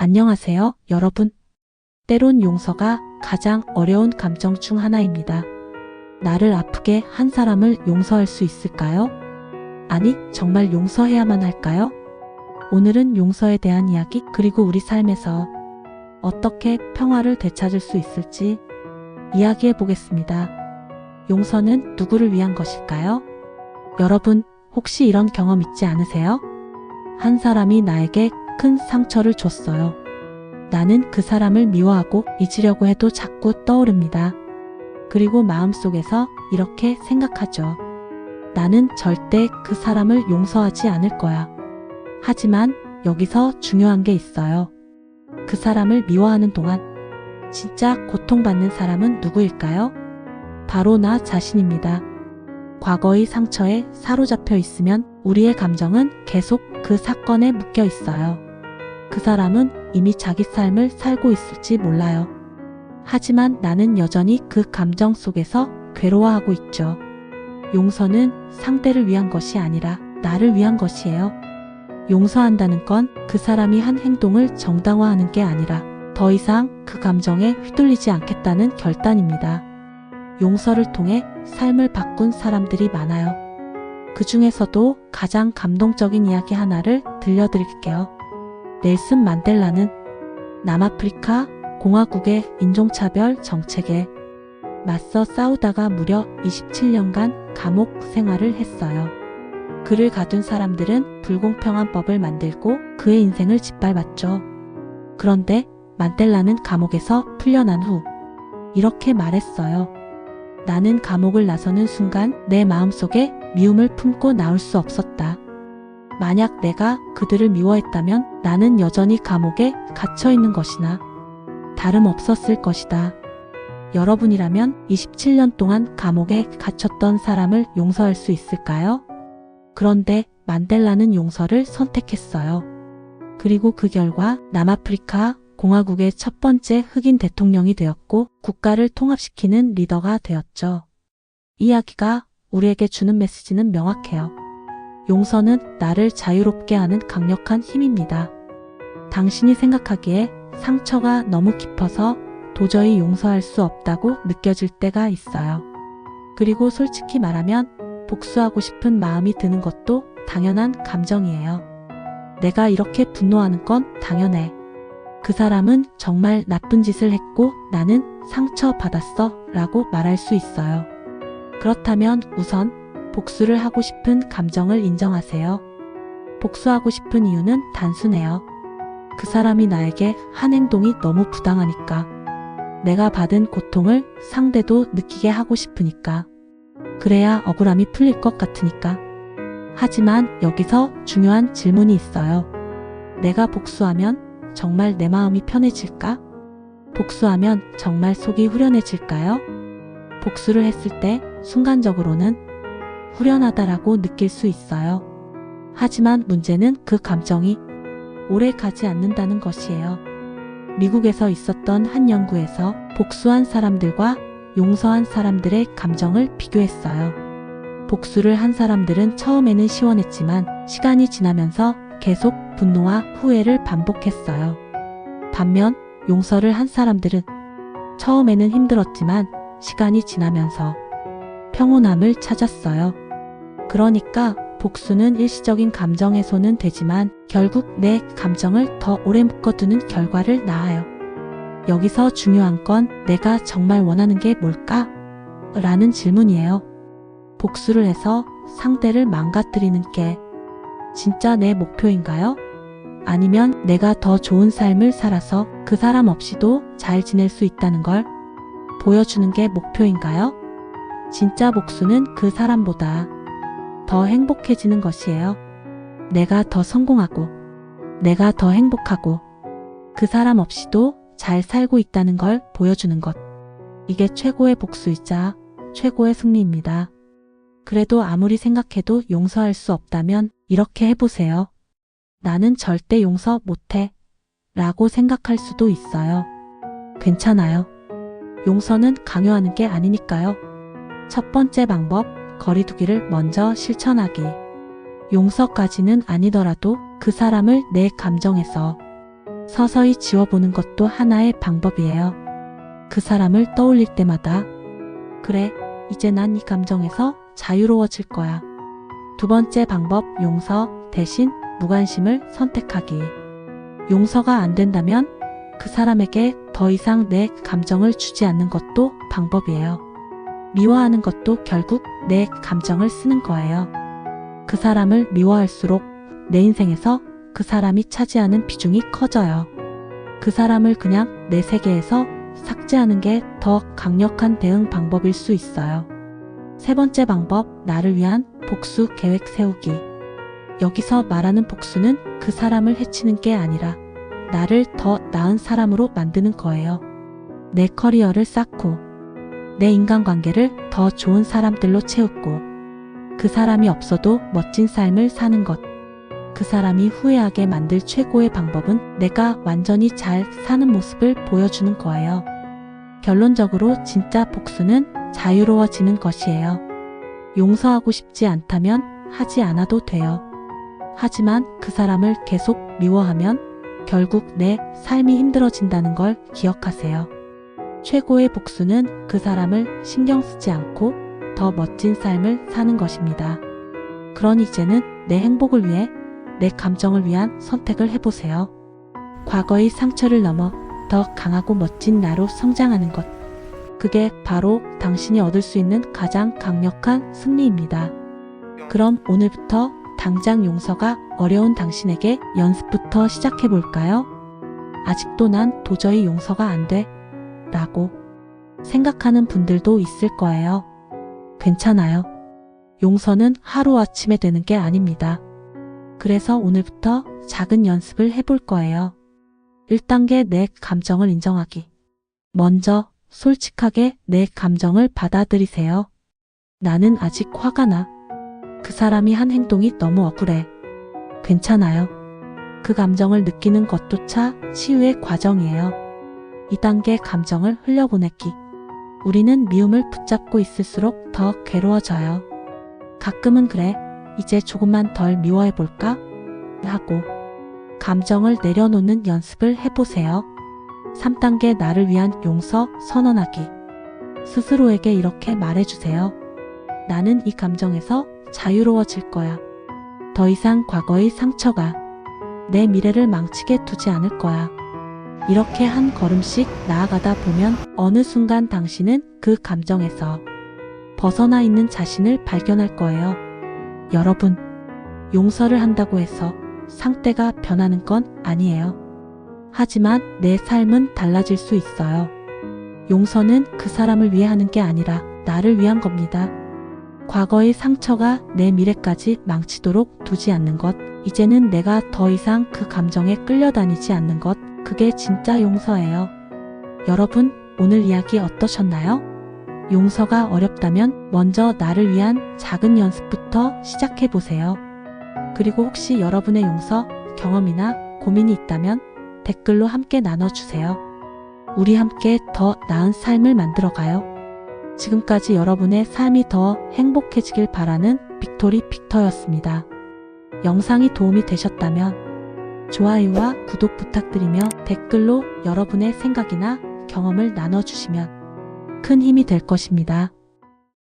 안녕하세요, 여러분. 때론 용서가 가장 어려운 감정 중 하나입니다. 나를 아프게 한 사람을 용서할 수 있을까요? 아니, 정말 용서해야만 할까요? 오늘은 용서에 대한 이야기, 그리고 우리 삶에서 어떻게 평화를 되찾을 수 있을지 이야기해 보겠습니다. 용서는 누구를 위한 것일까요? 여러분, 혹시 이런 경험 있지 않으세요? 한 사람이 나에게 큰 상처를 줬어요. 나는 그 사람을 미워하고 잊으려고 해도 자꾸 떠오릅니다. 그리고 마음속에서 이렇게 생각하죠. 나는 절대 그 사람을 용서하지 않을 거야. 하지만 여기서 중요한 게 있어요. 그 사람을 미워하는 동안 진짜 고통받는 사람은 누구일까요? 바로 나 자신입니다. 과거의 상처에 사로잡혀 있으면 우리의 감정은 계속 그 사건에 묶여 있어요. 그 사람은 이미 자기 삶을 살고 있을지 몰라요. 하지만 나는 여전히 그 감정 속에서 괴로워하고 있죠. 용서는 상대를 위한 것이 아니라 나를 위한 것이에요. 용서한다는 건 그 사람이 한 행동을 정당화하는 게 아니라 더 이상 그 감정에 휘둘리지 않겠다는 결단입니다. 용서를 통해 삶을 바꾼 사람들이 많아요. 그 중에서도 가장 감동적인 이야기 하나를 들려드릴게요. 넬슨 만델라는 남아프리카 공화국의 인종차별 정책에 맞서 싸우다가 무려 27년간 감옥 생활을 했어요. 그를 가둔 사람들은 불공평한 법을 만들고 그의 인생을 짓밟았죠. 그런데 만델라는 감옥에서 풀려난 후 이렇게 말했어요. 나는 감옥을 나서는 순간 내 마음속에 미움을 품고 나올 수 없었다. 만약 내가 그들을 미워했다면 나는 여전히 감옥에 갇혀 있는 것이나 다름없었을 것이다. 여러분이라면 27년 동안 감옥에 갇혔던 사람을 용서할 수 있을까요? 그런데 만델라는 용서를 선택했어요. 그리고 그 결과 남아프리카 공화국의 첫 번째 흑인 대통령이 되었고 국가를 통합시키는 리더가 되었죠. 이야기가 우리에게 주는 메시지는 명확해요. 용서는 나를 자유롭게 하는 강력한 힘입니다. 당신이 생각하기에 상처가 너무 깊어서 도저히 용서할 수 없다고 느껴질 때가 있어요. 그리고 솔직히 말하면 복수하고 싶은 마음이 드는 것도 당연한 감정이에요. 내가 이렇게 분노하는 건 당연해. 그 사람은 정말 나쁜 짓을 했고 나는 상처받았어 라고 말할 수 있어요. 그렇다면 우선 복수를 하고 싶은 감정을 인정하세요. 복수하고 싶은 이유는 단순해요. 그 사람이 나에게 한 행동이 너무 부당하니까. 내가 받은 고통을 상대도 느끼게 하고 싶으니까. 그래야 억울함이 풀릴 것 같으니까. 하지만 여기서 중요한 질문이 있어요. 내가 복수하면 정말 내 마음이 편해질까? 복수하면 정말 속이 후련해질까요? 복수를 했을 때 순간적으로는 후련하다라고 느낄 수 있어요. 하지만 문제는 그 감정이 오래 가지 않는다는 것이에요. 미국에서 있었던 한 연구에서 복수한 사람들과 용서한 사람들의 감정을 비교했어요. 복수를 한 사람들은 처음에는 시원했지만 시간이 지나면서 계속 분노와 후회를 반복했어요. 반면 용서를 한 사람들은 처음에는 힘들었지만 시간이 지나면서 평온함을 찾았어요. 그러니까 복수는 일시적인 감정 해소는 되지만 결국 내 감정을 더 오래 묶어두는 결과를 낳아요. 여기서 중요한 건 내가 정말 원하는 게 뭘까? 라는 질문이에요. 복수를 해서 상대를 망가뜨리는 게 진짜 내 목표인가요? 아니면 내가 더 좋은 삶을 살아서 그 사람 없이도 잘 지낼 수 있다는 걸 보여주는 게 목표인가요? 진짜 복수는 그 사람보다 더 행복해지는 것이에요. 내가 더 성공하고, 내가 더 행복하고, 그 사람 없이도 잘 살고 있다는 걸 보여주는 것. 이게 최고의 복수이자 최고의 승리입니다. 그래도 아무리 생각해도 용서할 수 없다면 이렇게 해보세요. 나는 절대 용서 못해. 라고 생각할 수도 있어요. 괜찮아요. 용서는 강요하는 게 아니니까요. 첫 번째 방법, 거리두기를 먼저 실천하기. 용서까지는 아니더라도 그 사람을 내 감정에서 서서히 지워보는 것도 하나의 방법이에요. 그 사람을 떠올릴 때마다 그래, 이제 난 이 감정에서 자유로워질 거야. 두 번째 방법, 용서 대신 무관심을 선택하기. 용서가 안 된다면 그 사람에게 더 이상 내 감정을 주지 않는 것도 방법이에요. 미워하는 것도 결국 내 감정을 쓰는 거예요. 그 사람을 미워할수록 내 인생에서 그 사람이 차지하는 비중이 커져요. 그 사람을 그냥 내 세계에서 삭제하는 게 더 강력한 대응 방법일 수 있어요. 세 번째 방법, 나를 위한 복수 계획 세우기. 여기서 말하는 복수는 그 사람을 해치는 게 아니라 나를 더 나은 사람으로 만드는 거예요. 내 커리어를 쌓고, 내 인간관계를 더 좋은 사람들로 채우고, 그 사람이 없어도 멋진 삶을 사는 것. 그 사람이 후회하게 만들 최고의 방법은 내가 완전히 잘 사는 모습을 보여주는 거예요. 결론적으로 진짜 복수는 자유로워지는 것이에요. 용서하고 싶지 않다면 하지 않아도 돼요. 하지만 그 사람을 계속 미워하면 결국 내 삶이 힘들어진다는 걸 기억하세요. 최고의 복수는 그 사람을 신경 쓰지 않고 더 멋진 삶을 사는 것입니다. 그러니 이제는 내 행복을 위해 내 감정을 위한 선택을 해보세요. 과거의 상처를 넘어 더 강하고 멋진 나로 성장하는 것. 그게 바로 당신이 얻을 수 있는 가장 강력한 승리입니다. 그럼 오늘부터 당장 용서가 어려운 당신에게 연습부터 시작해 볼까요? 아직도 난 도저히 용서가 안 돼. 라고 생각하는 분들도 있을 거예요. 괜찮아요. 용서는 하루아침에 되는 게 아닙니다. 그래서 오늘부터 작은 연습을 해볼 거예요. 1단계 내 감정을 인정하기. 먼저 솔직하게 내 감정을 받아들이세요. 나는 아직 화가 나. 그 사람이 한 행동이 너무 억울해. 괜찮아요. 그 감정을 느끼는 것조차 치유의 과정이에요. 2단계 감정을 흘려보내기. 우리는 미움을 붙잡고 있을수록 더 괴로워져요. 가끔은 그래, 이제 조금만 덜 미워해볼까? 하고 감정을 내려놓는 연습을 해보세요. 3단계 나를 위한 용서 선언하기. 스스로에게 이렇게 말해주세요. 나는 이 감정에서 자유로워질 거야. 더 이상 과거의 상처가 내 미래를 망치게 두지 않을 거야. 이렇게 한 걸음씩 나아가다 보면 어느 순간 당신은 그 감정에서 벗어나 있는 자신을 발견할 거예요. 여러분, 용서를 한다고 해서 상태가 변하는 건 아니에요. 하지만 내 삶은 달라질 수 있어요. 용서는 그 사람을 위해 하는 게 아니라 나를 위한 겁니다. 과거의 상처가 내 미래까지 망치도록 두지 않는 것, 이제는 내가 더 이상 그 감정에 끌려다니지 않는 것, 그게 진짜 용서예요. 여러분, 오늘 이야기 어떠셨나요? 용서가 어렵다면 먼저 나를 위한 작은 연습부터 시작해 보세요. 그리고 혹시 여러분의 용서 경험이나 고민이 있다면 댓글로 함께 나눠주세요. 우리 함께 더 나은 삶을 만들어가요. 지금까지 여러분의 삶이 더 행복해지길 바라는 빅토리 빅터였습니다. 영상이 도움이 되셨다면 좋아요와 구독 부탁드리며 댓글로 여러분의 생각이나 경험을 나눠주시면 큰 힘이 될 것입니다.